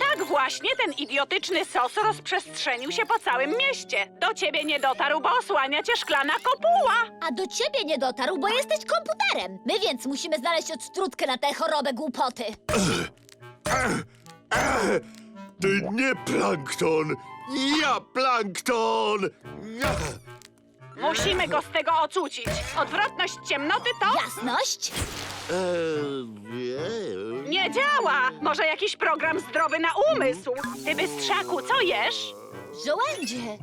Tak właśnie ten idiotyczny sos rozprzestrzenił się po całym mieście. Do ciebie nie dotarł, bo osłania cię szklana kopuła. A do ciebie nie dotarł, bo jesteś komputerem. My więc musimy znaleźć odstrutkę na tę chorobę głupoty. Ty nie plankton! Ja plankton! Musimy go z tego ocucić. Odwrotność ciemnoty to Jasność? Eee, nie działa. Może jakiś program zdrowy na umysł. Ty bystrzaku, co jesz? Żołędzie.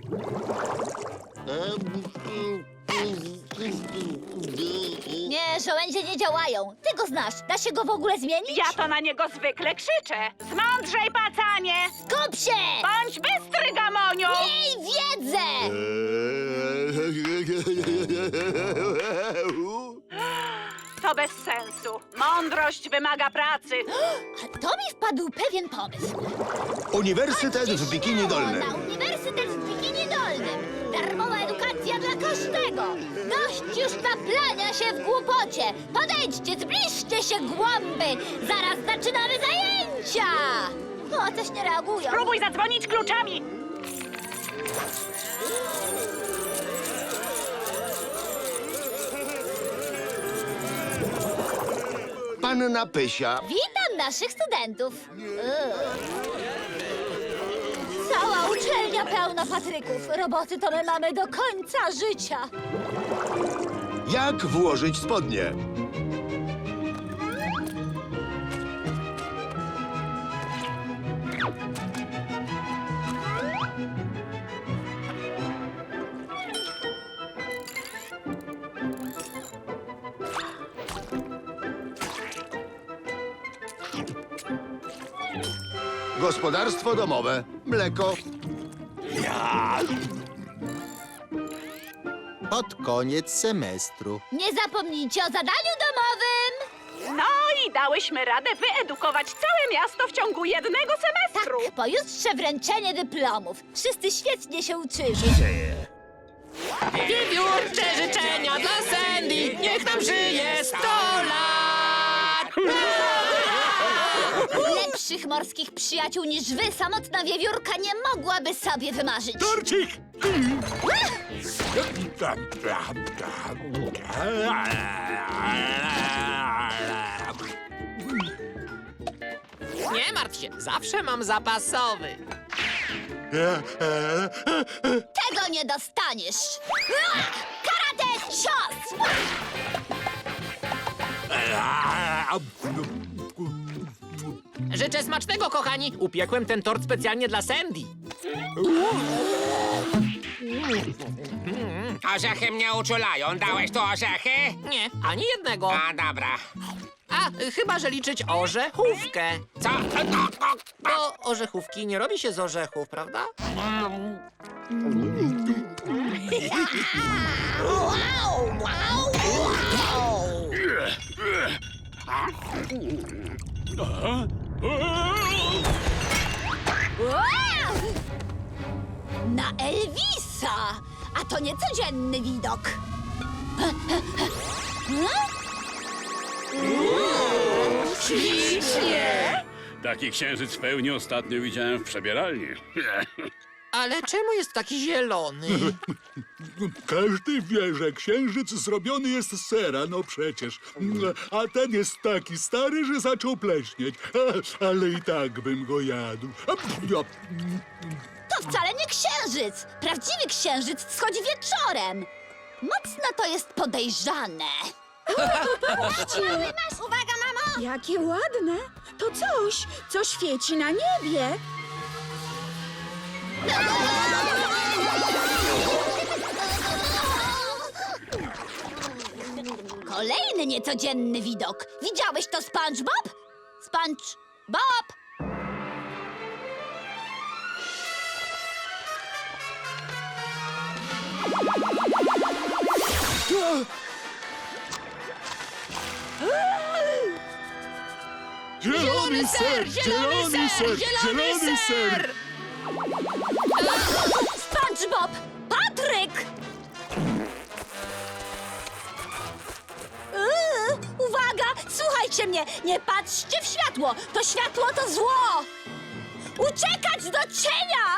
Nie, żołędzie nie działają. Ty go znasz. Da się go w ogóle zmienić? Ja to na niego zwykle krzyczę. Zmądrzej, pacanie! Skup się! Bądź bystry, gamoniu! Miej wiedzę! To bez sensu. Mądrość wymaga pracy. A to mi wpadł pewien pomysł. Uniwersytet w Bikini Dolnym. Na Uniwersytet w Bikini Dolnym. Darmowa edukacja dla każdego. Dość już taplania się w głupocie. Podejdźcie, zbliżcie się, głąby. Zaraz zaczynamy zajęcia. O, coś nie reagują. Próbuj zadzwonić kluczami. Panna Pysia. Witam naszych studentów. Cała uczelnia pełna patryków. Roboty to my mamy do końca życia. Jak włożyć spodnie? Gospodarstwo domowe. Mleko. Pod koniec semestru. Nie zapomnijcie o zadaniu domowym. No i dałyśmy radę wyedukować całe miasto w ciągu jednego semestru. Tak, pojutrze wręczenie dyplomów. Wszyscy świetnie się uczyli. Wiewiórcze Lepszych morskich przyjaciół niż wy, samotna wiewiórka nie mogłaby sobie wymarzyć. Torcik! Nie martw się, zawsze mam zapasowy. Tego nie dostaniesz. Karate cios! Życzę smacznego, kochani. Upiekłem ten tort specjalnie dla Sandy. Orzechy mnie uczulają. Dałeś tu orzechy? Nie, ani jednego. A, dobra. A, chyba, że liczyć orzechówkę. Co? Bo orzechówki nie robi się z orzechów, prawda? Na Elvisa! A to niecodzienny widok. Taki księżyc w pełni ostatnio widziałem w przebieralni. Ale czemu jest taki zielony? Każdy wie, że księżyc zrobiony jest z sera, no przecież. A ten jest taki stary, że zaczął pleśnieć. Ale i tak bym go jadł. To wcale nie księżyc. Prawdziwy księżyc wschodzi wieczorem. Mocno to jest podejrzane. Masz, uwaga, mamo! Jakie ładne! To coś, co świeci na niebie. Kolejny niecodzienny widok. Widziałeś to, SpongeBob? SpongeBob! Zielony ser, zielony ser, zielony ser. SpongeBob! Patryk! Yy, uwaga! Słuchajcie mnie! Nie patrzcie w światło! To światło to zło! uciekać do cienia!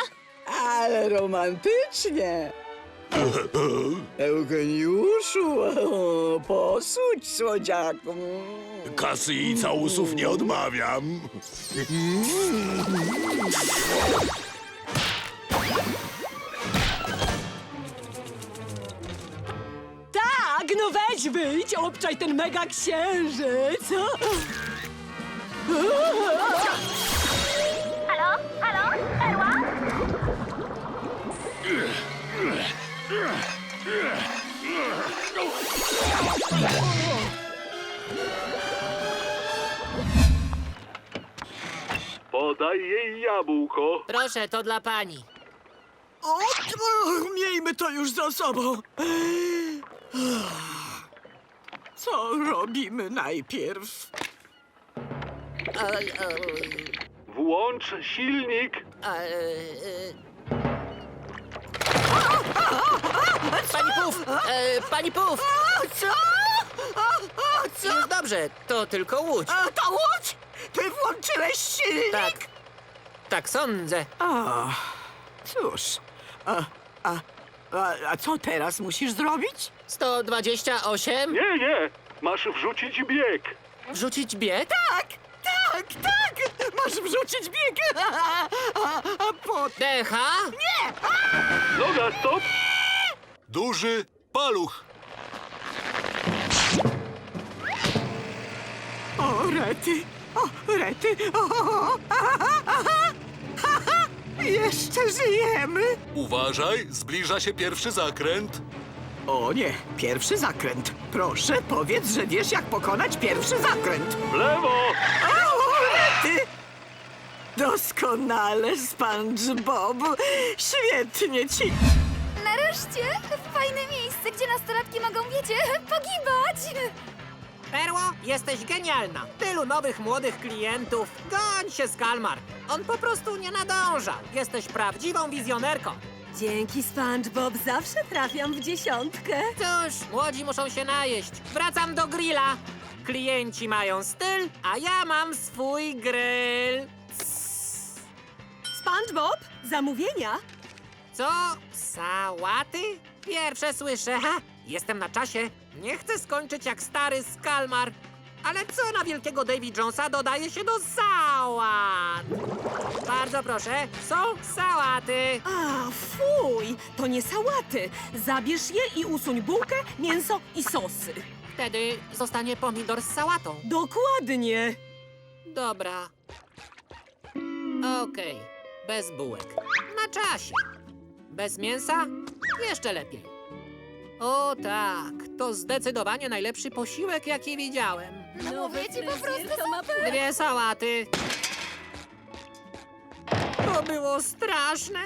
Ale romantycznie. Eugeniuszu, posudź słodziaku. Kasy i całusów nie odmawiam. weź wyjdź, obczaj ten mega księżyc. Halo? Halo? Perła? Podaj jej jabłko. Proszę, to dla pani. O, miejmy to już za sobą. Co robimy najpierw? E, e, Włącz silnik. e, e. Pani Puf! E, pani Puf! Co? O, co? Dobrze, to tylko łódź. A, to łódź? Ty włączyłeś silnik? Tak. Tak sądzę. A, cóż. A, a, a, a co teraz musisz zrobić? 128. Nie, nie. Masz wrzucić bieg. Wrzucić bieg? Tak, tak, tak! Masz wrzucić bieg! A, a, a potem... Decha? Noga, stop. Duży paluch. O, rety! O, rety! O, o, o, aha, aha, aha. Jeszcze żyjemy! Uważaj, zbliża się pierwszy zakręt. O nie, pierwszy zakręt. Proszę, powiedz, że wiesz, jak pokonać pierwszy zakręt. W lewo. O, rety! Doskonale, SpongeBob. Świetnie ci. Nareszcie! Fajne miejsce, gdzie nastolatki mogą, wiecie, pogibać! Perło, jesteś genialna. Tylu nowych młodych klientów. Goń się z Kalmar. On po prostu nie nadążał. Jesteś prawdziwą wizjonerką. Dzięki, SpongeBob, zawsze trafiam w dziesiątkę. Cóż, młodzi muszą się najeść. Wracam do grilla. Klienci mają styl, a ja mam swój grill. SpongeBob, zamówienia? Co? Sałaty? Pierwsze słyszę. Ha, jestem na czasie. Nie chcę skończyć jak stary Skalmar. Ale co na wielkiego Davy Jonesa dodaje się do sałat? Bardzo proszę, są sałaty. A, fuj, to nie sałaty. Zabierz je i usuń bułkę, mięso i sosy. Wtedy zostanie pomidor z sałatą. Dokładnie. Dobra. Okej, bez bułek. Na czasie. Bez mięsa? Jeszcze lepiej. O tak, to zdecydowanie najlepszy posiłek, jaki widziałem. No mówię ci po prostu to ma Dwie sałaty. To było straszne.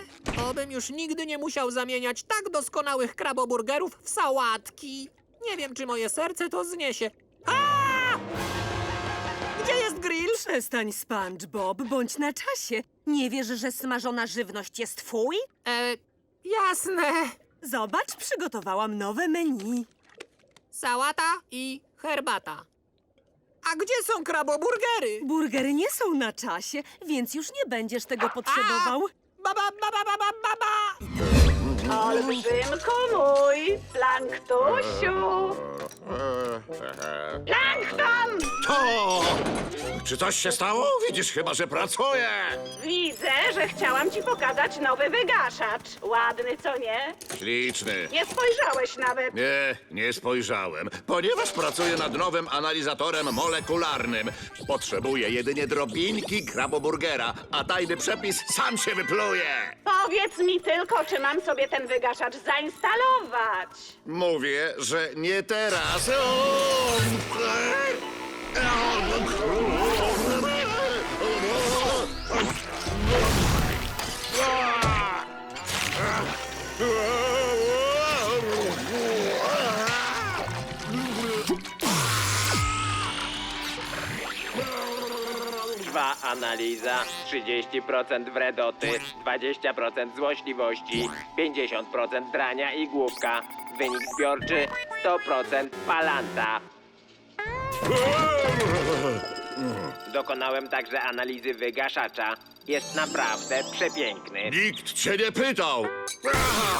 Obym już nigdy nie musiał zamieniać tak doskonałych kraboburgerów w sałatki. Nie wiem, czy moje serce to zniesie. A! Gdzie jest grill? Przestań, SpongeBob, bądź na czasie. Nie wiesz, że smażona żywność jest fuj? E, jasne. Zobacz, przygotowałam nowe menu. Sałata i herbata. A gdzie są kraboburgery? Burgery nie są na czasie, więc już nie będziesz tego potrzebował. Baba, baba, baba, baba! Olbrzymku mój, Planktusiu! Plankton! To! Czy coś się stało? Widzisz chyba, że pracuję. Widzę, że chciałam ci pokazać nowy wygaszacz. Ładny, co nie? Śliczny. Nie spojrzałeś nawet. Nie, nie spojrzałem, ponieważ pracuję nad nowym analizatorem molekularnym. Potrzebuję jedynie drobinki kraboburgera, a tajny przepis sam się wypluje. Powiedz mi tylko, czy mam sobie ten wygaszacz zainstalować. Mówię, że nie teraz. O! Analiza. 30% wredoty, 20% złośliwości, 50% drania i główka. Wynik zbiorczy 100% palanta. Dokonałem także analizy wygaszacza. Jest naprawdę przepiękny. Nikt cię nie pytał! Aha!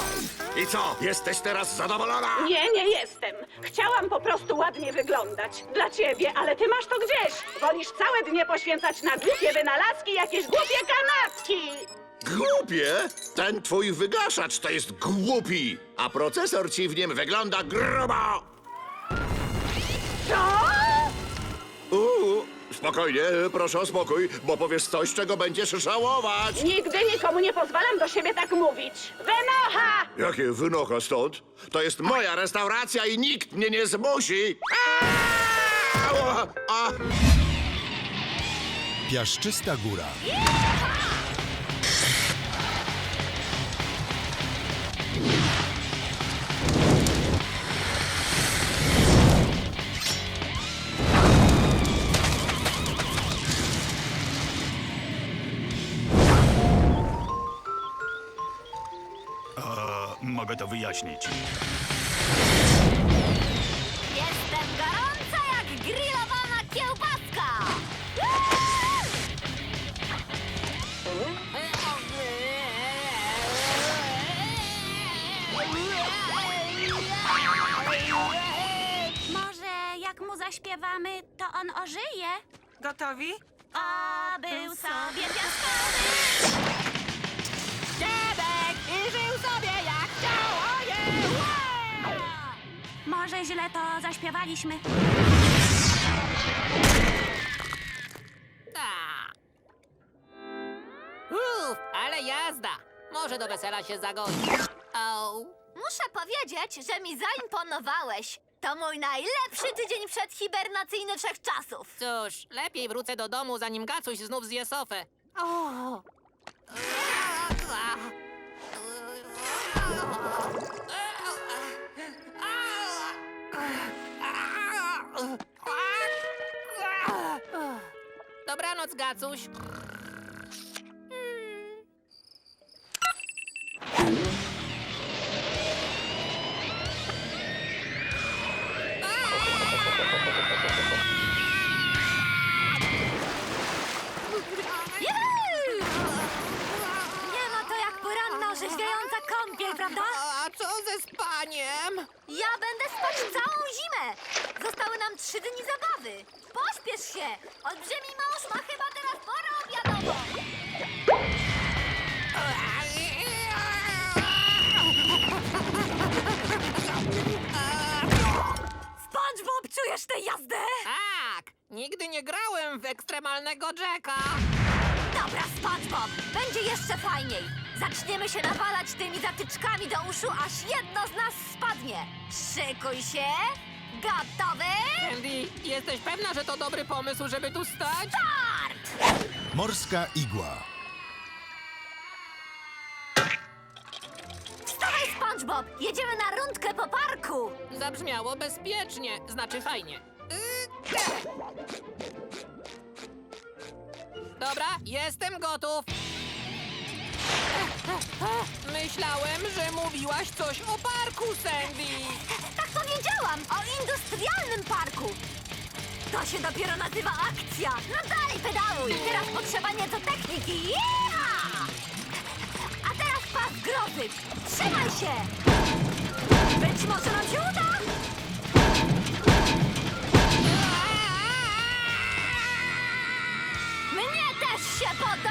I co, jesteś teraz zadowolona? Nie, nie jestem. Chciałam po prostu ładnie wyglądać. Dla ciebie, ale ty masz to gdzieś. Wolisz całe dnie poświęcać na głupie wynalazki, jakieś głupie kanapki. Głupie? Ten twój wygaszacz to jest głupi, a procesor ci w nim wygląda grubo! Co? Spokojnie, proszę o spokój, bo powiesz coś, czego będziesz żałować. Nigdy nikomu nie pozwalam do siebie tak mówić. Wynocha! Jakie wynocha stąd? To jest moja restauracja i nikt mnie nie zmusi! Au! A! Piaszczysta góra. Mogę to wyjaśnić. Jestem gorąca jak grillowana kiełbaska! Może jak mu zaśpiewamy, to on ożyje? Gotowi? O, był sobie piaskowy. Może źle to zaśpiewaliśmy. Tak. Uff, ale jazda. Może do wesela się zagoi. Au. Muszę powiedzieć, że mi zaimponowałeś. To mój najlepszy tydzień przedhibernacyjny wszechczasów. Cóż, lepiej wrócę do domu, zanim Gacuś znów zje sofę. O! Dobranoc, Gacuś. Juhu! Nie ma to jak poranna, orzeźwiająca kąpiel, prawda? Ze spaniem? Ja będę spać całą zimę. Zostały nam trzy dni zabawy. Pośpiesz się. Olbrzymi mąż ma chyba teraz porę obiadową. SpongeBob, czujesz tę jazdę? Tak, nigdy nie grałem w ekstremalnego Jacka. Dobra, SpongeBob, będzie jeszcze fajniej. Zaczniemy się nawalać tymi zatyczkami do uszu, aż jedno z nas spadnie. Szykuj się. Gotowy? Andy, jesteś pewna, że to dobry pomysł, żeby tu stać? Start! Morska igła. Wstawaj, SpongeBob! Jedziemy na rundkę po parku! Zabrzmiało bezpiecznie, znaczy fajnie. Yy, Dobra, jestem gotów. Myślałem, że mówiłaś coś o parku, Sandy. Tak powiedziałam, o industrialnym parku! To się dopiero nazywa akcja! No dalej pedaluj! Teraz potrzeba nieco techniki! Yeah! A teraz pas grozy! Trzymaj się! Być może nam się uda! Mnie też się podoba!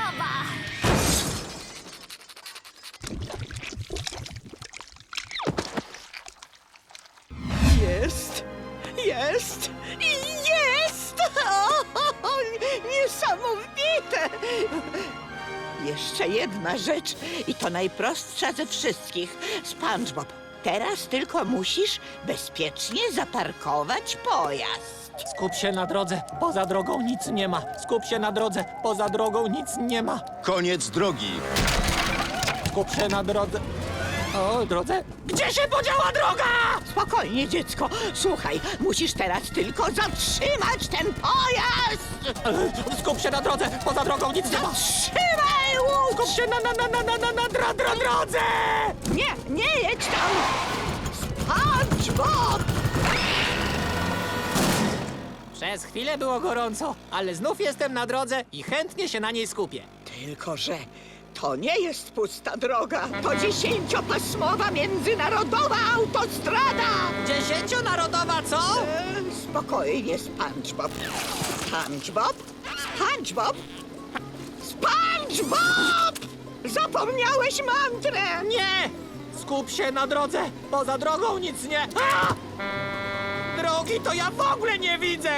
Jedna rzecz i to najprostsza ze wszystkich. SpongeBob, teraz tylko musisz bezpiecznie zaparkować pojazd. Skup się na drodze, poza drogą nic nie ma. Skup się na drodze, poza drogą nic nie ma. Koniec drogi. Skup się na drodze. O, drodze? Gdzie się podziała droga? Spokojnie, dziecko. Słuchaj, musisz teraz tylko zatrzymać ten pojazd! Skup się na drodze, poza drogą nic nie ma. Trzymaj Skup się na, na, na, na, na, na, na dra, dra, drodze! Nie, nie jedź tam! SpongeBob! Przez chwilę było gorąco, ale znów jestem na drodze i chętnie się na niej skupię. Tylko, że to nie jest pusta droga. To dziesięciopasmowa międzynarodowa autostrada. Dziesięcionarodowa co? E, spokojnie, SpongeBob. SpongeBob? SpongeBob? SpongeBob! Zapomniałeś mantrę! Nie! Skup się na drodze! Poza drogą nic nie... A! Drogi to ja w ogóle nie widzę!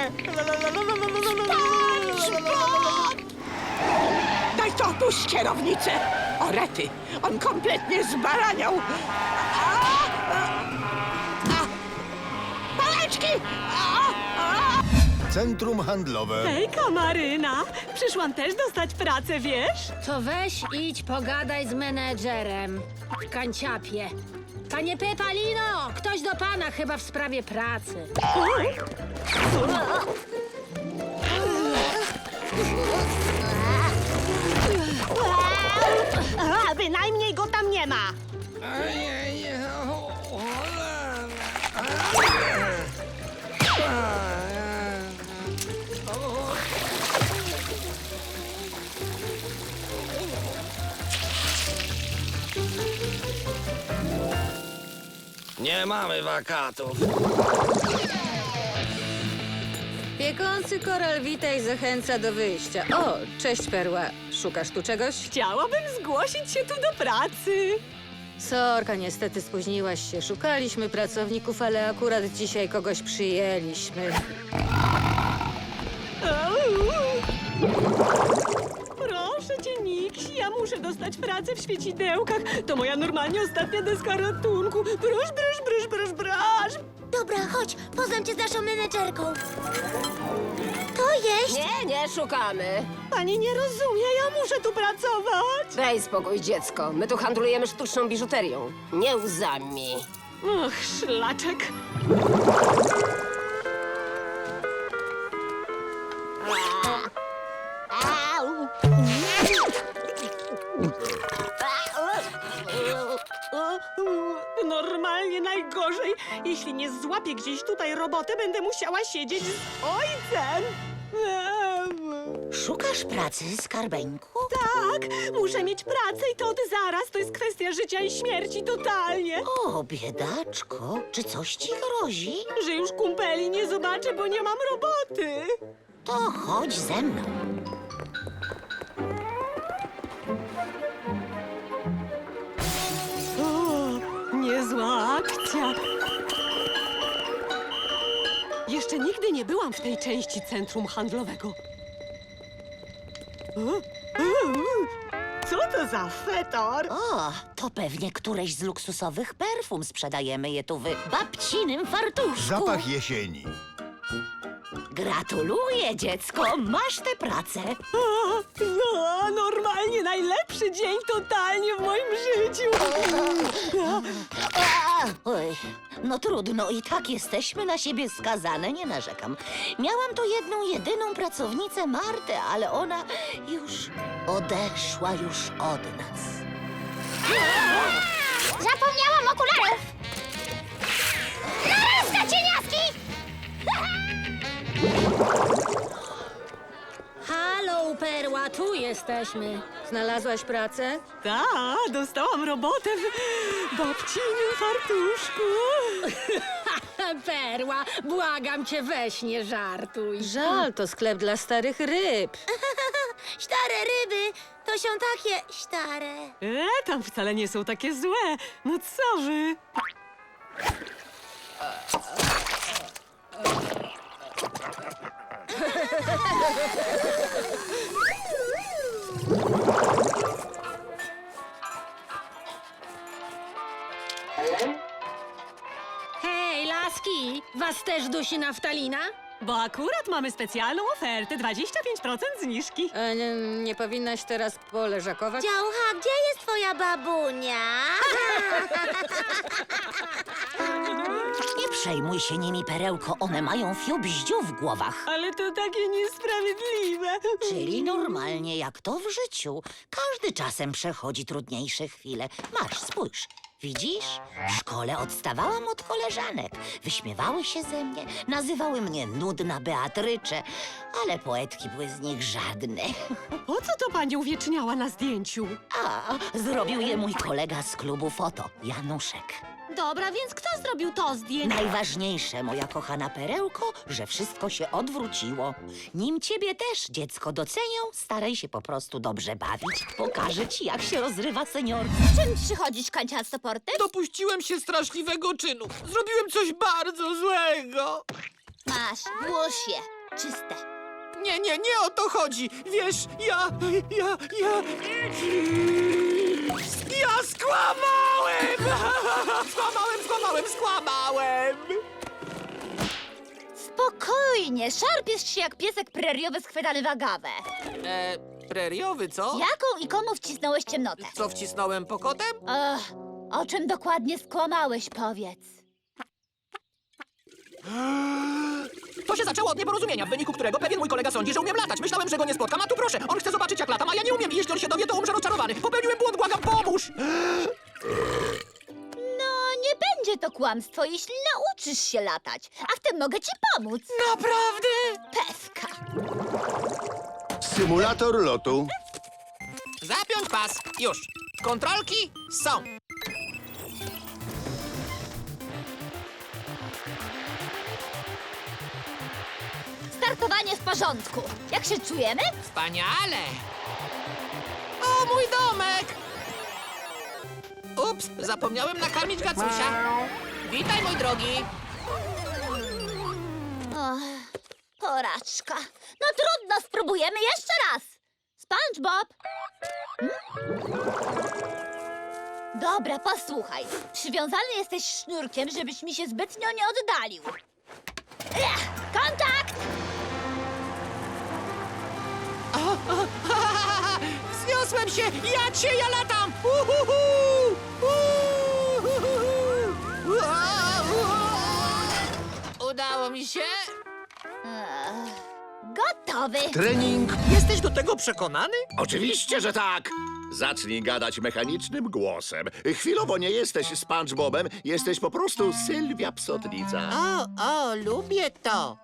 Daj to opuść kierownicę! O rety, on kompletnie zbaraniał! Centrum handlowe. Hejka, Maryna! Przyszłam też dostać pracę, wiesz? To weź idź pogadaj z menedżerem. W kanciapie. Panie Pepalino, ktoś do pana chyba w sprawie pracy. A, bynajmniej go tam nie ma! Nie mamy wakatów. Piekący koral witaj zachęca do wyjścia. O, cześć Perła. Szukasz tu czegoś? Chciałabym zgłosić się tu do pracy. Sorka, niestety spóźniłaś się. Szukaliśmy pracowników, ale akurat dzisiaj kogoś przyjęliśmy. Au. Proszę cię, Niksi, ja muszę dostać pracę w świecidełkach. To moja normalnie ostatnia deska ratunku. Proszę, proszę, proszę, proszę, proszę. Dobra, chodź, poznam cię z naszą menedżerką. To jest... Nie, nie szukamy. Pani nie rozumie, ja muszę tu pracować. Daj spokój, dziecko. My tu handlujemy sztuczną biżuterią. Nie łzami. Och, szlaczek. Normalnie najgorzej. Jeśli nie złapię gdzieś tutaj roboty, będę musiała siedzieć z ojcem. Szukasz pracy, skarbeńku? Tak, muszę mieć pracę i to od zaraz. To jest kwestia życia i śmierci totalnie. O, biedaczko, czy coś ci grozi? Że już kumpeli nie zobaczę, bo nie mam roboty. To chodź ze mną. Niezła akcja. Jeszcze nigdy nie byłam w tej części centrum handlowego. O, o, Co to za fetor? O, to pewnie któreś z luksusowych perfum. Sprzedajemy je tu w babcinym fartuszku. Zapach jesieni. Gratuluję, dziecko, masz tę pracę. O, no, normalnie najlepszy dzień totalnie w moim życiu. A, Oj, no trudno, i tak jesteśmy na siebie skazane, nie narzekam. Miałam tu jedną, jedyną pracownicę, Martę, ale ona już odeszła już od nas. Zapomniałam okularów! Naraz, cieniaski! Halo, Perła, tu jesteśmy. Znalazłaś pracę? Ta, dostałam robotę w babcinym fartuszku. Perła, błagam cię, weź nie żartuj. Żal, to sklep dla starych ryb. Stare ryby, to są takie stare. E, tam wcale nie są takie złe. No co wy? Hej, laski, was też dusi naftalina? Bo akurat mamy specjalną ofertę, 25% zniżki. E, nie, nie powinnaś teraz poleżakować? Działcha, gdzie jest twoja babunia? Przejmuj się nimi, perełko, one mają fiubździu w głowach. Ale to takie niesprawiedliwe. Czyli normalnie jak to w życiu. Każdy czasem przechodzi trudniejsze chwile. Masz, spójrz. Widzisz? W szkole odstawałam od koleżanek. Wyśmiewały się ze mnie, nazywały mnie nudna Beatrycze, ale poetki były z nich żadne. Po co to pani uwieczniała na zdjęciu? A, zrobił je mój kolega z klubu foto, Januszek. Dobra, więc kto zrobił to zdjęcie? Najważniejsze, moja kochana perełko, że wszystko się odwróciło. Nim ciebie też dziecko docenią, staraj się po prostu dobrze bawić. Pokażę ci, jak się rozrywa seniorka. Czym przychodzisz, kanciasto porty? Dopuściłem się straszliwego czynu. Zrobiłem coś bardzo złego. Masz, włóż je. Czyste. Nie, nie, nie o to chodzi. Wiesz, ja, ja, ja... Ja skłamałem! Skłamałem, skłamałem, skłamałem! Spokojnie, szarpiesz się jak piesek preriowy schwytany w agawę. E, preriowy, co? Jaką i komu wcisnąłeś ciemnotę? Co wcisnąłem pokotem? Ach, o czym dokładnie skłamałeś, powiedz. To się zaczęło od nieporozumienia, w wyniku którego pewien mój kolega sądzi, że umiem latać. Myślałem, że go nie spotkam, a tu proszę, on chce zobaczyć jak latam, a ja nie umiem i jeśli on się dowie, to umrze rozczarowany. Popełniłem błąd, pomóż! No, nie będzie to kłamstwo, jeśli nauczysz się latać. A w tym mogę ci pomóc. Naprawdę? Pewka. Symulator lotu. Zapiąć pas, już. Kontrolki są. Startowanie w porządku. Jak się czujemy? Wspaniale! O, mój domek! Ups, zapomniałem nakarmić Gacusia. Witaj, mój drogi. Och, porażka. No trudno, spróbujemy jeszcze raz. SpongeBob! Hmm? Dobra, posłuchaj. Przywiązany jesteś sznurkiem, żebyś mi się zbytnio nie oddalił. Ech, kontakt! Wzniosłem się! Ja cię, ja latam! Uhuhu! Uhuhu! Udało mi się? Gotowy. Trening. Jesteś do tego przekonany? Oczywiście, że tak! Zacznij gadać mechanicznym głosem. Chwilowo nie jesteś SpongeBobem, jesteś po prostu Sylwia Psotnica. O, o, lubię to.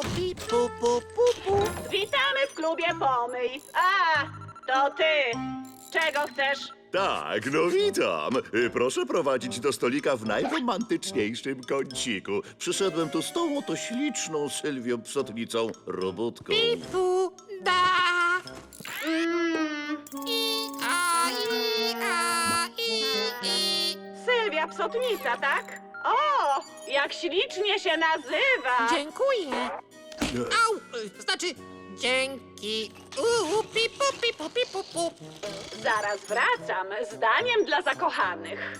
Upi, pu, pu, pu, pu. Witamy w klubie Pomyj. A, to ty. Czego chcesz? Tak, no witam. Y, Proszę prowadzić do stolika w najromantyczniejszym kąciku. Przyszedłem tu z tą oto śliczną Sylwią Psotnicą, robótką. Pu, da. Mm, I, a, i, a, i, i. Sylwia Psotnica, tak? O, jak ślicznie się nazywa. Dziękuję. Au, y, znaczy, dzięki. U, pi, pu, pi, pu, pi, pu, pu. Zaraz wracam. Zdaniem dla zakochanych.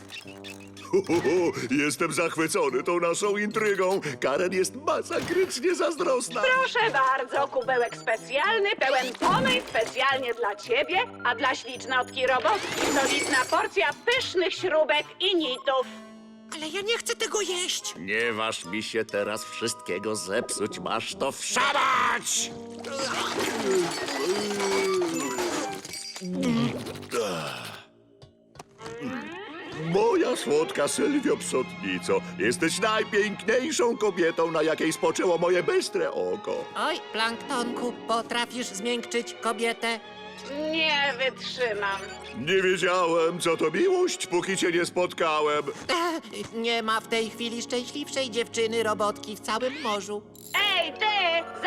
Jestem zachwycony tą naszą intrygą. Karen jest masakrycznie zazdrosna. Proszę bardzo, kubełek specjalny, pełen pomyj specjalnie dla ciebie, a dla ślicznotki robotki solidna porcja pysznych śrubek i nitów. Ale ja nie chcę tego jeść. Nie waż mi się teraz wszystkiego zepsuć, masz to wszamać! Moja słodka Sylwio Psotnico, jesteś najpiękniejszą kobietą, na jakiej spoczęło moje bystre oko. Oj, planktonku, potrafisz zmiękczyć kobietę? Nie wytrzymam. Nie wiedziałem, co to miłość, póki cię nie spotkałem. Nie ma w tej chwili szczęśliwszej dziewczyny robotki w całym morzu. Ej, ty!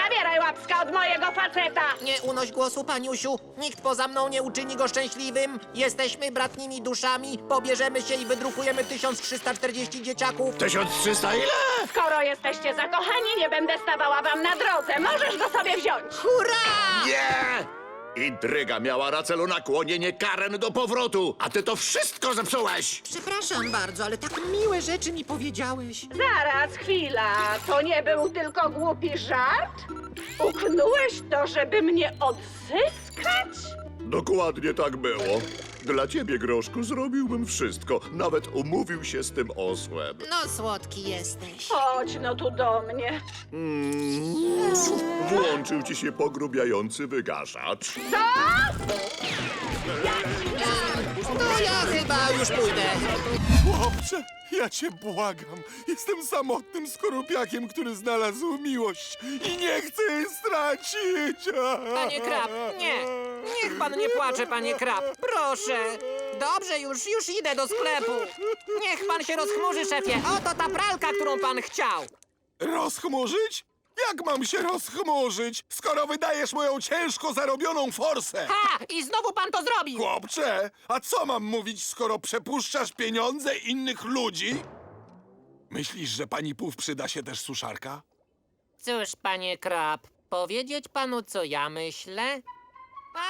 Zabieraj łapska od mojego faceta! Nie unoś głosu, paniusiu. Nikt poza mną nie uczyni go szczęśliwym. Jesteśmy bratnimi duszami. Pobierzemy się i wydrukujemy 1340 dzieciaków. 1300 ile? Skoro jesteście zakochani, nie będę stawała wam na drodze. Możesz go sobie wziąć. Hurra! Nie! Intryga miała celu nakłonienie Karen do powrotu, a ty to wszystko zepsułeś! Przepraszam bardzo, ale tak miłe rzeczy mi powiedziałeś. Zaraz, chwila. To nie był tylko głupi żart? Uknąłeś to, żeby mnie odzyskać? Dokładnie tak było. Dla ciebie, Groszku, zrobiłbym wszystko. Nawet umówił się z tym osłem. No, słodki jesteś. Chodź no tu do mnie. Mm. Włączył ci się pogrubiający wygaszacz. Co? Ja chyba Chyba już pójdę. Chłopcze, ja cię błagam. Jestem samotnym skorupiakiem, który znalazł miłość i nie chcę jej stracić. Panie Krab, nie. Niech pan nie płacze, panie Krab. Proszę. Dobrze, już, już idę do sklepu. Niech pan się rozchmurzy, szefie. Oto ta pralka, którą pan chciał. Rozchmurzyć? Jak mam się rozchmurzyć, skoro wydajesz moją ciężko zarobioną forsę? Ha! I znowu pan to zrobił! Chłopcze, a co mam mówić, skoro przepuszczasz pieniądze innych ludzi? Myślisz, że pani Puf przyda się też suszarka? Cóż, panie Krab, powiedzieć panu, co ja myślę? A,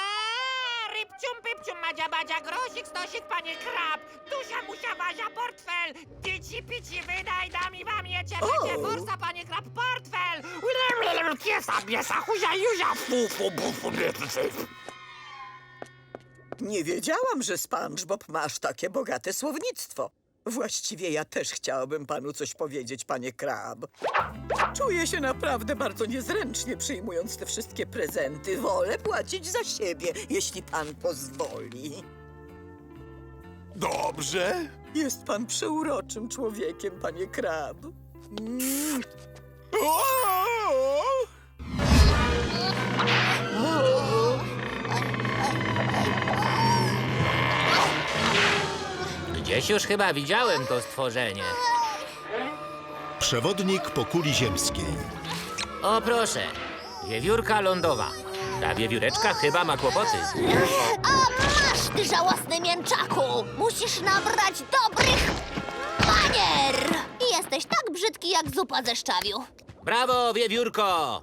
rybcium, pypcium, madzia, badzia, grosik, stosik, panie Krab! Tusia, musia, wazia, portfel! Dzieci, pici, wydaj, dami, wam, jecie, będzie, forsa, panie Krab, portfel! Kiesa, biesa, huzia, juzia, fu, fu, bu, fu, bu, fu. Nie wiedziałam, że SpongeBob masz takie bogate słownictwo. Właściwie ja też chciałabym panu coś powiedzieć, panie Krab. Czuję się naprawdę bardzo niezręcznie przyjmując te wszystkie prezenty. Wolę płacić za siebie, jeśli pan pozwoli. Dobrze. Jest pan przeuroczym człowiekiem, panie Krab. Mm. O! Gdzieś już chyba widziałem to stworzenie. Przewodnik po kuli ziemskiej. O proszę, wiewiórka lądowa. Ta wiewióreczka chyba ma kłopoty. Żałosny mięczaku! Musisz nabrać dobrych manier! Jesteś tak brzydki jak zupa ze szczawiu. Brawo, wiewiórko!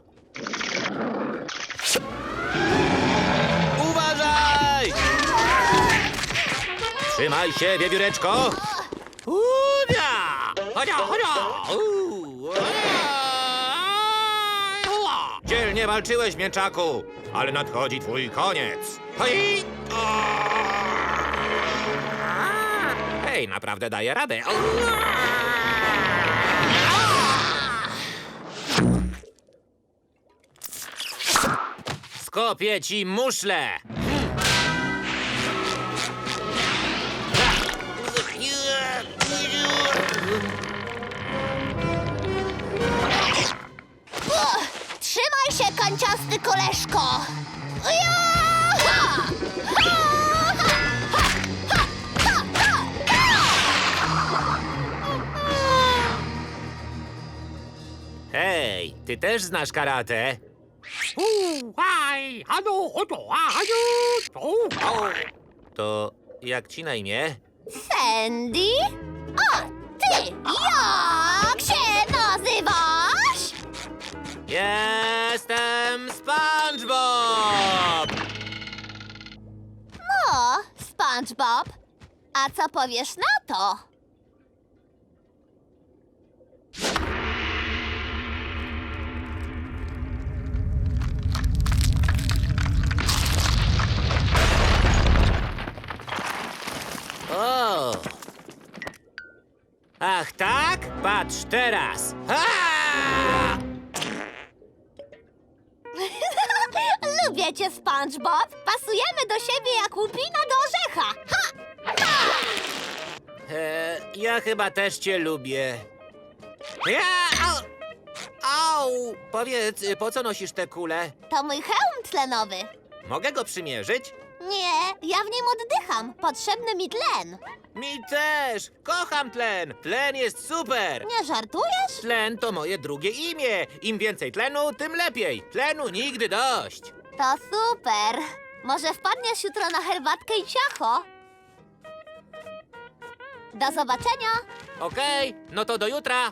Uważaj! Trzymaj się, wiewióreczko! Udia! Chodzia, chodzia! Uuu! Dzielnie walczyłeś, mięczaku, ale nadchodzi twój koniec. Hej! Hej, naprawdę daję radę. Skopię ci muszle! Uch, trzymaj się, kanciasty koleżko! Ja! Ty też znasz karate? To jak ci na imię? Sandy? A, ty! Jak się nazywasz? Jestem SpongeBob! No, SpongeBob. A co powiesz na to? Ach tak? Patrz teraz! Ha! Lubię cię, SpongeBob. Pasujemy do siebie jak łupina do orzecha. Ha! E, ja chyba też cię lubię. Ja! Au! Au! Powiedz, po co nosisz te kule? To mój hełm tlenowy. Mogę go przymierzyć? Nie, ja w nim oddycham. Potrzebny mi tlen. Mi też! Kocham tlen! Tlen jest super! Nie żartujesz? Tlen to moje drugie imię. Im więcej tlenu, tym lepiej. Tlenu nigdy dość. To super. Może wpadniesz jutro na herbatkę i ciacho? Do zobaczenia. Okej, no to do jutra.